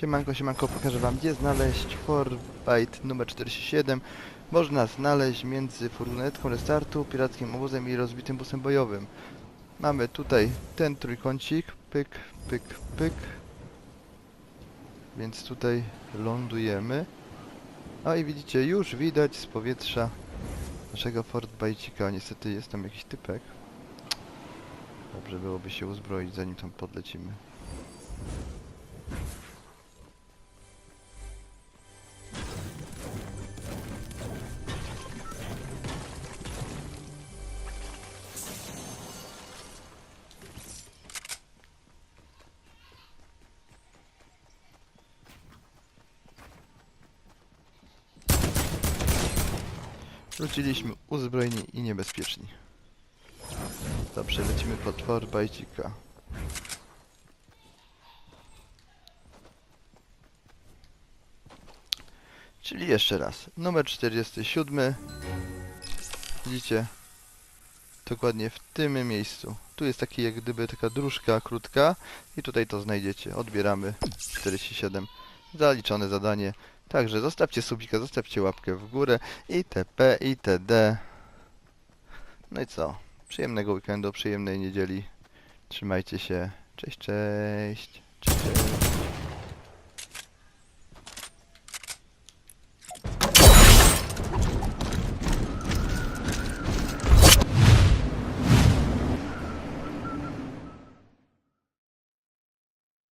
Siemanko, siemanko, pokażę wam gdzie znaleźć Forbite numer 47. Można znaleźć między furgonetką restartu, pirackim obozem i rozbitym busem bojowym. Mamy tutaj ten trójkącik, pyk, pyk, pyk. Więc tutaj lądujemy. A i widzicie, już widać z powietrza naszego Fortbajcika. Niestety jest tam jakiś typek. Dobrze byłoby się uzbroić zanim tam podlecimy. Wróciliśmy uzbrojeni i niebezpieczni. Dobrze, lecimy pod Forbajcika. Czyli jeszcze raz. Numer 47. Widzicie? Dokładnie w tym miejscu. Tu jest taki jak gdyby taka dróżka krótka i tutaj to znajdziecie. Odbieramy 47. Zaliczone zadanie. Także zostawcie subika, zostawcie łapkę w górę itp. itd. No i co? Przyjemnego weekendu, przyjemnej niedzieli. Trzymajcie się. Cześć, cześć. Cześć. cześć.